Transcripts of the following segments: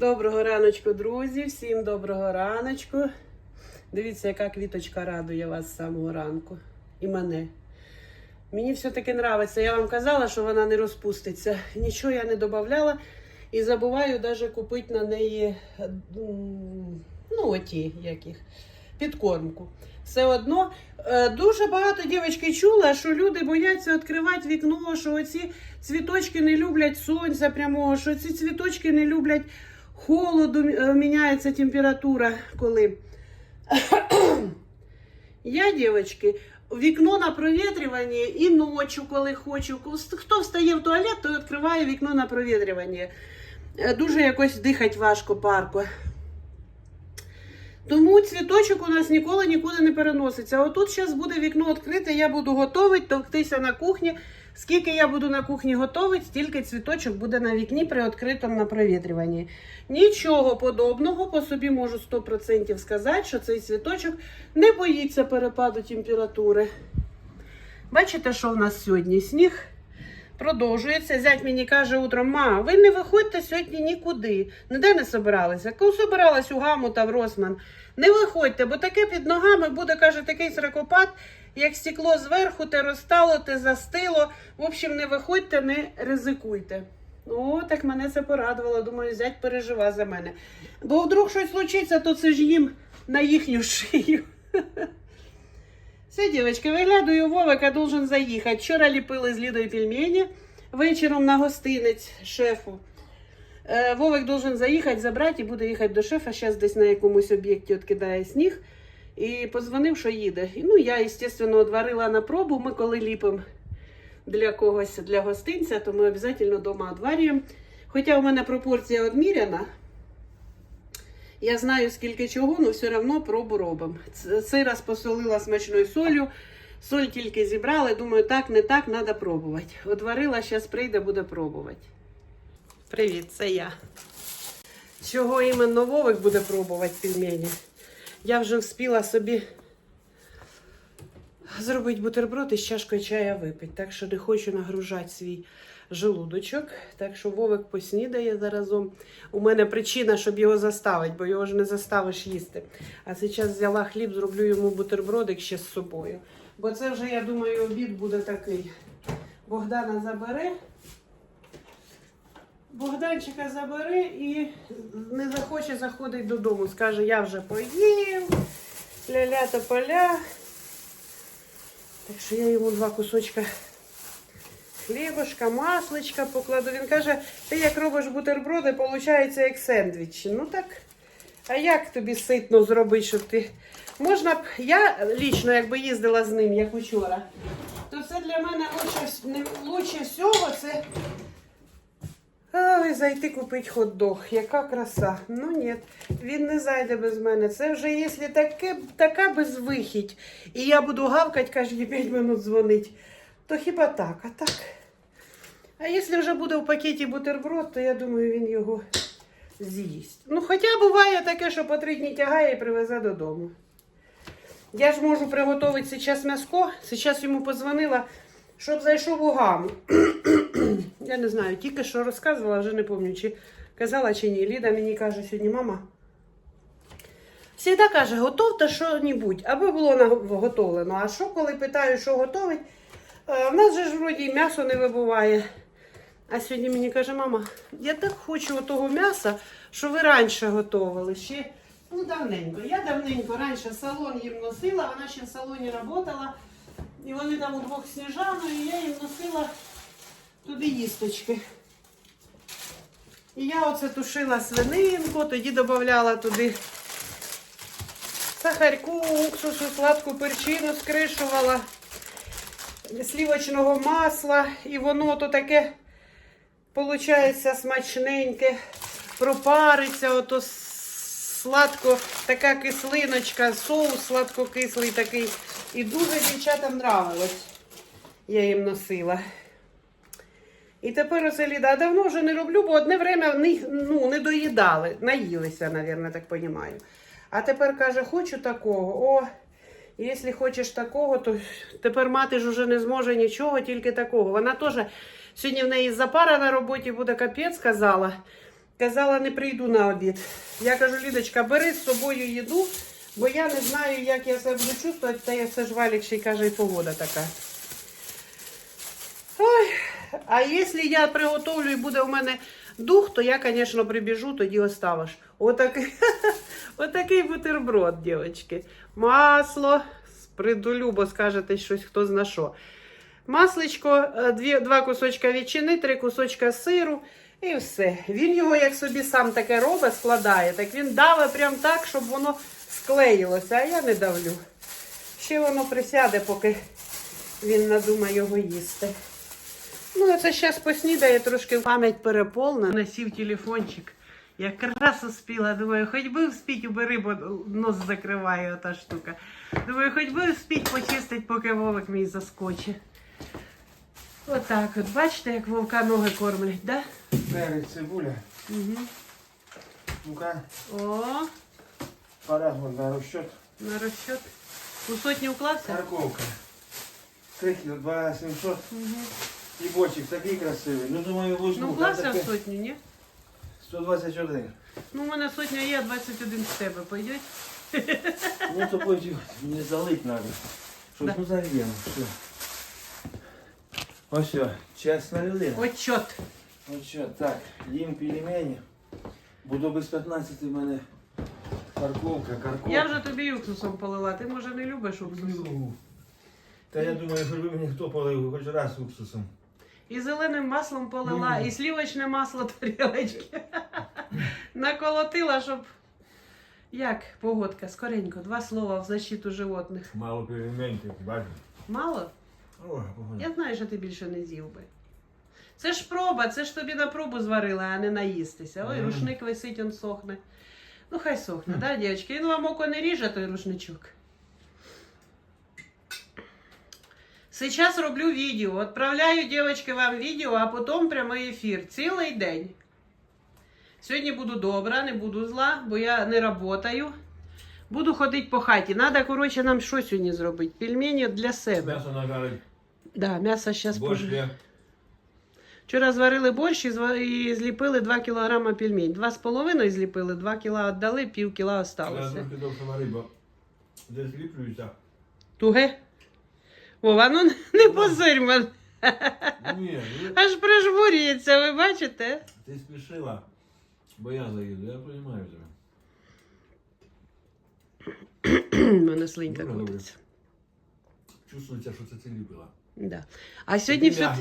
Доброго раночку, друзі! Всім доброго раночку. Дивіться, яка квіточка радує вас з самого ранку. І мене. Мені все-таки подобається. Я вам казала, що вона не розпуститься. Нічого я не додавала. І забуваю навіть купити на неї ну, оті яких, підкормку. Все одно е, дуже багато дівчатки чула, що люди бояться відкривати вікно, що оці цвіточки не люблять сонця прямого, що ці цвіточки не люблять холоду, е, міняється температура, коли. Я, дівчатки, вікно на провітрювання і ночі, коли хочу. Хто встає в туалет, то відкриває вікно на провітрювання. Е, Дуже якось дихати важко парко. Тому цвіточок у нас ніколи нікуди не переноситься. Отут зараз буде вікно відкрите, я буду готувати, товктися на кухні. Скільки я буду на кухні готувати, стільки цвіточок буде на вікні при відкритому на провітрюванні. Нічого подобного по собі можу 100% сказати, що цей цвіточок не боїться перепаду температури. Бачите, що в нас сьогодні? Сніг продовжується. Зять мені каже утром, ма, ви не виходьте сьогодні нікуди. Ніде не собиралися. Коли собиралась у гаму та в Росман, не виходьте, бо таке під ногами буде, каже, такий сракопад, як стекло зверху, те розтало, те застило. В общем, не виходьте, не ризикуйте. О, так мене це порадувало. Думаю, зять пережива за мене. Бо вдруг щось случиться, то це ж їм на їхню шию. Все, дівчатки, виглядаю, Вовика должен заїхати. Вчора ліпили з Лідою пельмені вечором на гостинець шефу. Е, Вовик должен заїхати, забрати і буде їхати до шефа. Зараз десь на якомусь об'єкті відкидає сніг. І позвонив, що їде. Ну, я, звісно, одварила на пробу. Ми коли ліпимо для когось для гостинця, то ми обов'язково вдома одварюємо. Хоча у мене пропорція одміряна. Я знаю, скільки чого, але все одно пробу робимо. Цей посолила смачною солью. Соль тільки зібрали. Думаю, так, не так, треба пробувати. Одварила, зараз прийде, буде пробувати. Привіт, це я. Чого іменно Вовик буде пробувати пельмені? Я вже вспіла собі зробити бутерброд і з чашкою чая випити. Так що не хочу нагружати свій желудочок. Так що Вовик поснідає заразом. У мене причина, щоб його заставити, бо його ж не заставиш їсти. А зараз взяла хліб, зроблю йому бутербродик ще з собою. Бо це вже, я думаю, обід буде такий. Богдана забере. Богданчика забере і не захоче заходити додому. Скаже, я вже поїв, ля-ля та поля. Так що я йому два кусочка хлібушка, масличка покладу. Він каже, ти як робиш бутерброди, виходить як сендвічі. Ну так, а як тобі ситно зробити, щоб ти. Можна б, я лічно, якби їздила з ним, як учора, то це для мене лучше, лучше всього це Ой, зайти купити хот-дог. Яка краса. Ну ні, він не зайде без мене. Це вже якщо таке, така безвихідь, і я буду гавкати кожні 5 минут дзвонить, то хіба так, а так. А якщо вже буде в пакеті бутерброд, то я думаю, він його з'їсть. Ну, хоча буває таке, що по три дні тягає і привезе додому. Я ж можу приготувати зараз м'яско. Зараз йому позвонила, щоб зайшов у гаму. Я не знаю, тільки що розказувала, вже не пам'ятаю, чи казала чи ні. Ліда мені каже сьогодні, мама. Всегда каже, готовте що-небудь, аби було наготовлено. А що, коли питаю, що готовить, е, в нас же ж вроді м'ясо не вибуває. А сьогодні мені каже, мама, я так хочу того м'яса, що ви раніше готували. Ще ну, давненько. Я давненько раніше салон їм носила, вона ще в салоні працювала. І вони там удвох сніжану, і я їм носила туди їсточки. І я оце тушила свининку, тоді додавала туди сахарку, уксусу, сладку перчину скришувала, слівочного масла, і воно то таке, виходить, смачненьке, пропариться, ото сладко, така кислиночка, соус сладкокислий такий. І дуже дівчатам нравилось. Я їм носила. І тепер оце Ліда, а давно вже не роблю, бо одне время них ну, не доїдали, наїлися, мабуть, так розумію. А тепер каже, хочу такого. О, якщо хочеш такого, то тепер мати ж уже не зможе нічого, тільки такого. Вона теж сьогодні в неї запара на роботі буде капець, сказала. Казала, не прийду на обід. Я кажу, Лідочка, бери з собою їду, бо я не знаю, як я себе буду чувствувати, та я все ж Валік ще й каже, і погода така. Ой, а якщо я приготовлю і буде у мене дух, то я, звісно, прибіжу, тоді оставиш. Отакий, отакий бутерброд, дівчатки. Масло, придулю, бо скажете щось, хто зна що. Масличко, е, дві, два кусочка ветчини, три кусочка сиру і все. Він його, як собі сам таке робить, складає, так він давить прям так, щоб воно склеїлося, а я не давлю. Ще воно присяде, поки він надумає його їсти. Ну, це зараз поснідає, трошки пам'ять переповнена. Насів телефончик. Якраз успіла. Думаю, хоч би вспіть убери, бо нос закриває ота штука. Думаю, хоч би вспіть почистить, поки Вовик мій заскочить. Отак от, бачите, як вовка ноги кормлять, да? Перець, цибуля, Угу. мука, О, парагон на розчет, на розчет. У сотню вклався? морковка. 3 кіло, 2 700. Угу. І бочик такий красивий. Ну, думаю, возьму. Ну, в таке сотню, ні? 121. Ну, у мене сотня є, а 21 з тебе пойдуть. Ну, то потім мені залить треба. Щоб Да. ну зальємо. Все. Ось все, чесна людина. Отчет. Що, так, їм пельмені. Буду без 15 в мене парковка, карковка. Я вже тобі уксусом полила. Ти може не любиш уксус? Та я думаю, хоч би мені хто полив хоч раз уксусом. І зеленим маслом полила, і слівочне масло тарілочки. Наколотила, щоб. Як погодка, скоренько, два слова в защиту животних. Мало пельменьків, бачиш? Мало? О. Я знаю, що ти більше не з'їв би. Це ж проба, це ж тобі на пробу зварила, а не наїстися. Ой, рушник висить, он сохне. Ну, хай сохне, да, дівчатки? Він вам око не ріже, той рушничок. Сейчас роблю відео. Отправляю, дівчатки, вам відео, а потім прямий ефір. Цілий день. Сьогодні буду добра, не буду зла, бо я не працюю. Буду ходити по хаті. Надо, коротше, нам що сьогодні зробити? Пельмені для себе. М'ясо нажарить, Да, м'ясо зараз борщ пож... Вчора зварили борщ і, зва- і зліпили 2 кг пельмень. Два з половиною зліпили, 2 кг віддали, пів кіла Я осталося. трохи довше варив, бо десь зліплююся. Туге? Вова, ну не позирь мене. Ні, ну, Аж прижмурюється, ви бачите? ти спішила, бо я заїду, я розумію тебе. У мене слинька добре. крутиться. Чувствується, що це ти ліпила. Да. А сьогодні все.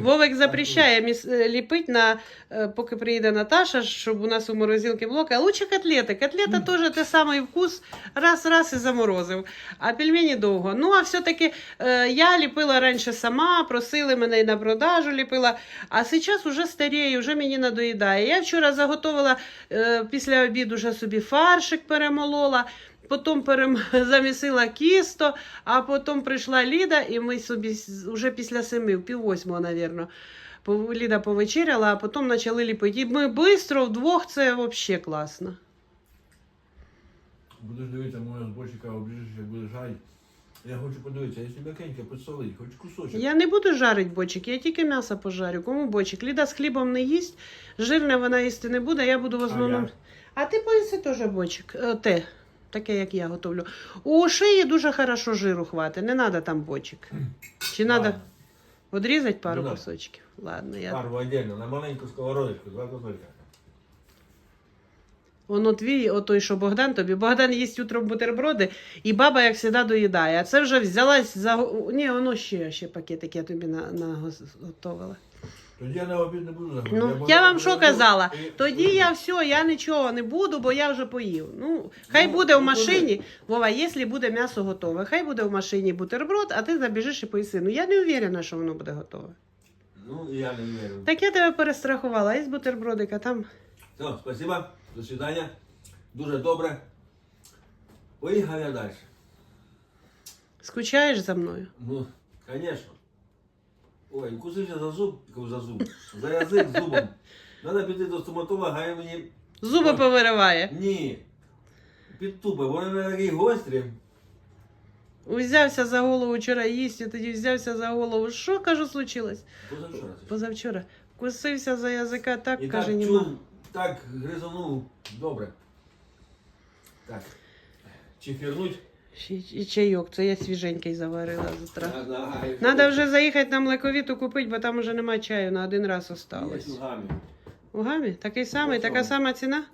Вовик запрещає міс... е, ліпити на е, поки приїде Наташа, щоб у нас у морозилці було. А лучше котлети. Котлета теж те самий вкус, раз раз і заморозив. А пельмені довго. Ну а все-таки е, я ліпила раніше сама, просили мене і на продажу ліпила. А зараз уже старію, вже мені надоїдає. Я вчора заготовила після обіду вже собі фаршик перемолола. Потім перем... замісила кісто, а потім прийшла Ліда, і ми собі вже після семи, пів восьмого, мабуть, Ліда повечеряла, а потім почали ліпити. І ми швидко вдвох, це взагалі класно. Будеш дивитися, моя з борщика обріжеш, як будеш жарити. Я хочу подивитися, якщо м'якеньке підсолить, хоч кусочок. Я не буду жарити бочик, я тільки м'ясо пожарю. Кому бочик? Ліда з хлібом не їсть, жирне вона їсти не буде, я буду в основному. я? А, ти поїси теж бочик. Е, Те, таке, як я готовлю. У шиї дуже хорошо жиру хватить, не треба там бочик. Чи треба відрізати пару Ну да. кусочків? Ладно, я Пару отдельно, на маленьку сковородочку, два кусочка. Воно твій, отой, що Богдан тобі. Богдан їсть утром бутерброди, і баба, як завжди, доїдає. А це вже взялась за. го- Ні, воно ще, ще пакетик я тобі на, наготовила. Тоді я на обід не буду заходити. Ну, я вам що казала? Тоді я все, я нічого не буду, бо я вже поїв. Ну, хай Ну, буде в ну, машині. Вова, якщо буде м'ясо готове, хай буде в машині бутерброд, а ти забіжиш і поїси. Ну я не уверена, що воно буде готове. Ну, я не вірю. Так я тебе перестрахувала, із бутербродика там. Все, спасибо, до свидання. Дуже добре. Поїхав я далі. Скучаєш за мною? Ну, конечно. Ой, кусився за зуб, за зуб, за язик зубом. Треба піти до стоматолога, він мені. Зуби повириває. Ні. Підтупи, вони мене такі гострі. Взявся за голову вчора їсти, тоді взявся за голову. Що кажу, случилось? Позавчора. Позавчора. Кусився за язика, так І каже, так нема. так гризанув добре. Так. Чефірнуть. Ще й- І чайок, це я свіженький заварила з утра. Треба вже заїхати на млековіту купити, бо там вже немає чаю, на один раз Є осталось. лугами. У гамі? Такий самий, така сама ціна?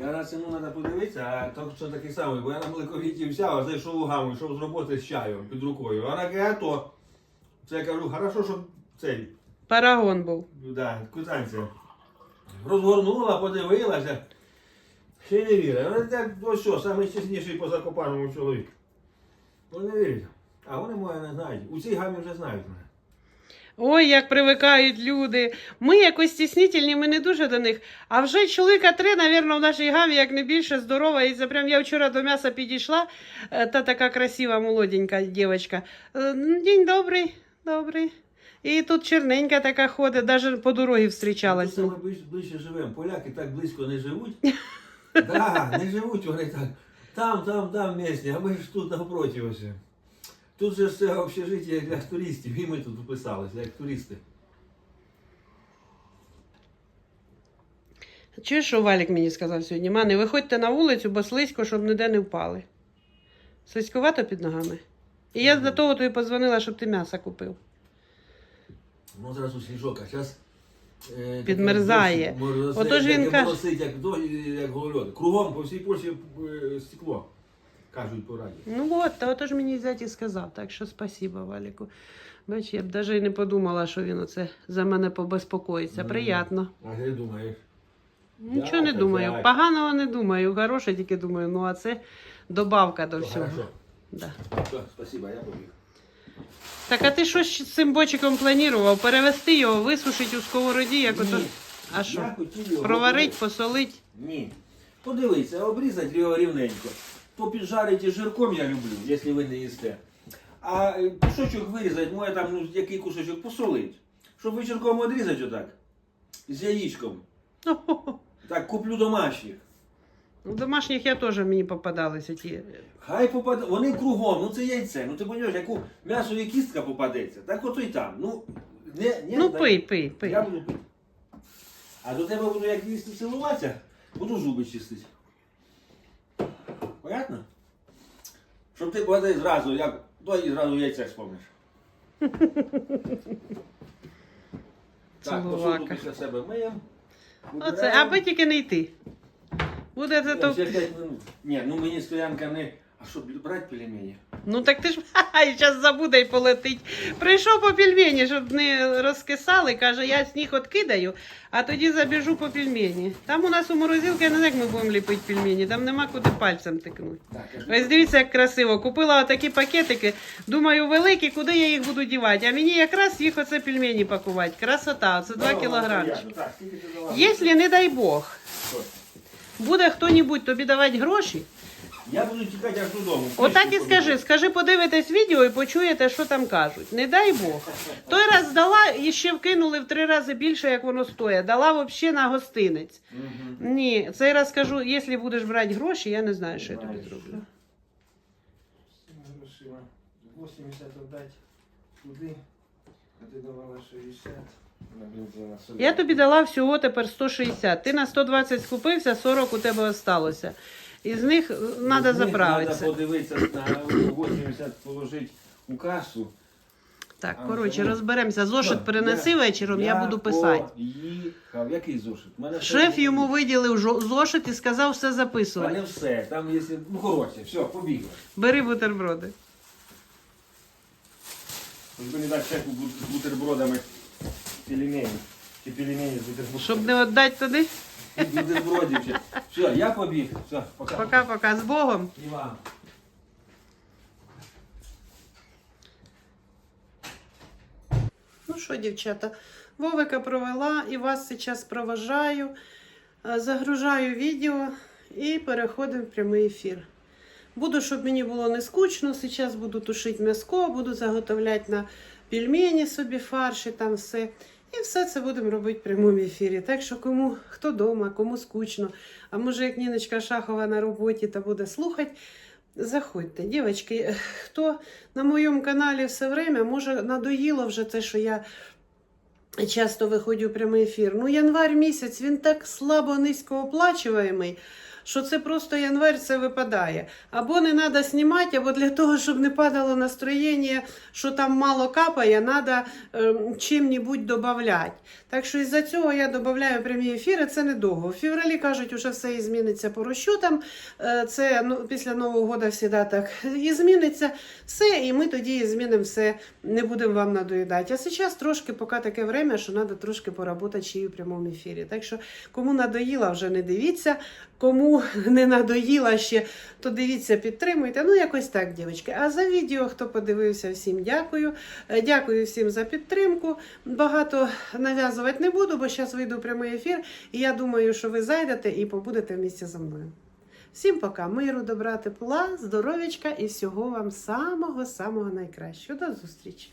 Я на ціну треба подивитися, а то що такий самий, бо я на млековіті взяв, зайшов у гаму, йшов з роботи з чаєм під рукою. А на а то, це я кажу, хорошо, що цей, Парагон був. да, кутанця. Розгорнула, подивилася. Ще не вірить. Ну, це, ось що, самий по закопаному чоловік. Ну не вірить. А вони моє не знають. У цій гамі вже знають мене. Ой, як привикають люди. Ми якось стіснительні, ми не дуже до них. А вже чоловіка три, навірно, в нашій гамі, як не більше, здорова. І це прям я вчора до м'яса підійшла, е, та така красива, молоденька дівчинка. Е, День добрий, добрий. І тут черненька така ходить, навіть по дорозі зустрічалась. Тут ми ближче живемо. Поляки так близько не живуть. Да, не живуть вони так. Там, там, там місні, а ми ж тут навпроти ось. Тут же це общежиття для туристів, і ми тут описалися, як туристи. Чуєш, що Валік мені сказав сьогодні? Ма, не виходьте на вулицю, бо слизько, щоб ніде не впали. Слизькувато під ногами. І я до того тобі подзвонила, щоб ти м'ясо купив. Ну зразу сніжок, а зараз Підмерзає. Отож він каже- Моросить, як, як голольот. Кругом по всій Польщі е, стекло, кажуть по раді. Ну от, та отож мені зять і сказав, так що спасіба, Валіку. Бач, я б навіть не подумала, що він оце за мене побезпокоїться. Ну, Приятно. А ти думаєш? Нічого не так, думаю. так. Поганого не думаю, хороше тільки думаю. Ну а це добавка до Ну, всього. Хорошо. Да. Все, спасибо, я побіг. Так, а ти що з цим бочиком планував? Перевести його, висушити у сковороді, як ото. Ні. А що? Я хотів його Проварить, посолить. Ні. Подивися, обрізати його рівненько. То піджарити жирком я люблю, якщо ви не їсте. А е, кусочок вирізати, може там ну, який кусочок посолить. Щоб вечірком відрізати отак. З яєчком. Так, куплю домашніх. У домашніх я теж мені попадалися ті. Хай попаде. Вони кругом, ну це яйце. Ну ти розумієш, яку м'ясові кістка попадеться, так ото й там. Ну, не, не, Ну пий, пий, пий. Я буду пити. А до тебе буду як їсти цілуватися, буду зуби чистити. Понятно? Щоб ти бодай зразу, як той і зразу яйце спомниш. Так, посуду Цілувака. після себе миємо. Оце, аби тільки не йти. Буде це то. Ще 5 минут. Ні, ну мені стоянка не. А що, брати пельмені? Ну так ти ж і зараз забуде і полетить. Прийшов по пельмені, щоб не розкисали. Каже, я сніг откидаю, а тоді забіжу по пельмені. Там у нас у морозилці, я не знаю, як ми будемо ліпити пельмені, там нема куди пальцем тикнути. Так, Ось дивіться, як красиво. Купила отакі пакетики. Думаю, великі, куди я їх буду дівати. А мені якраз їх оце пельмені пакувати. Красота, це 2 кілограмчики. приятно. Так, скільки ти дала? Якщо, не дай Бог? Буде хто-небудь тобі давати гроші, Я буду тікати аж додому. Отак і скажи, скажи, подивитесь відео і почуєте, що там кажуть. Не дай Бог. Той раз дала і ще вкинули в три рази більше, як воно стоїть. Дала взагалі на гостинець. Мгм. Ні, цей раз скажу, якщо будеш брати гроші, я не знаю, що я тобі зроблю. 80 віддати туди, а ти давала 60 на бензин на собі. Я тобі дала всього тепер 160. Ти на 120 скупився, 40 у тебе залишилося. Із них треба Треба подивитися на 80 положити у касу. Так, коротше, ну, розберемося. Зошит Я- перенеси вечором, я буду писати. Поїхав. Який зошит? У Мене Шеф все- йому виділив жо- зошит і сказав все Та записувати. не все. Там є. Ну коротше, все, побігли. Бери бутерброди. Тобі не бу- з бутербродами пельмені. Чи пельмені з бутербродами. Щоб не віддати туди. Бутербродів. ще. Все, я побіг. Все, пока. Пока-пока. З Богом. Іван. Ну що, дівчата, Вовика провела і вас зараз проважаю. Е, Загружаю відео і переходимо в прямий ефір. Буду, щоб мені було не скучно. Зараз буду тушити м'яско, буду заготовляти на пельмені собі фарші, там все. І все це будемо робити в прямому ефірі. Так що кому хто вдома, кому скучно. А може, як Ніночка Шахова на роботі та буде слухати. Заходьте, дівчатки, хто на моєму каналі все время, може надоїло вже те, що я часто виходжу в прямий ефір. Ну, январь місяць він так слабо низькооплачуваємий, що це просто январь це випадає. Або не треба знімати, або для того, щоб не падало настроєння, що там мало капає, треба ем, чим-небудь додати. Так що із-за цього я додаю прямі ефіри, це недовго. В февралі кажуть, уже все і зміниться по розчотам. Е, Це ну, після Нового року завжди так і зміниться все, і ми тоді і змінимо все, не будемо вам надоїдати. А зараз трошки, поки таке время, що треба трошки поработати ще й у прямому ефірі. Так що, кому надоїла, вже не дивіться. Кому не надоїла ще, то дивіться, підтримуйте. Ну, якось так, дівчатки. А за відео, хто подивився, всім дякую. Е, Дякую всім за підтримку. Багато нав'язувати не буду, бо зараз вийду прямий ефір. І я думаю, що ви зайдете і побудете в місті зі мною. Всім пока, миру, добра, тепла, здоров'ячка і всього вам самого-самого найкращого. До зустрічі!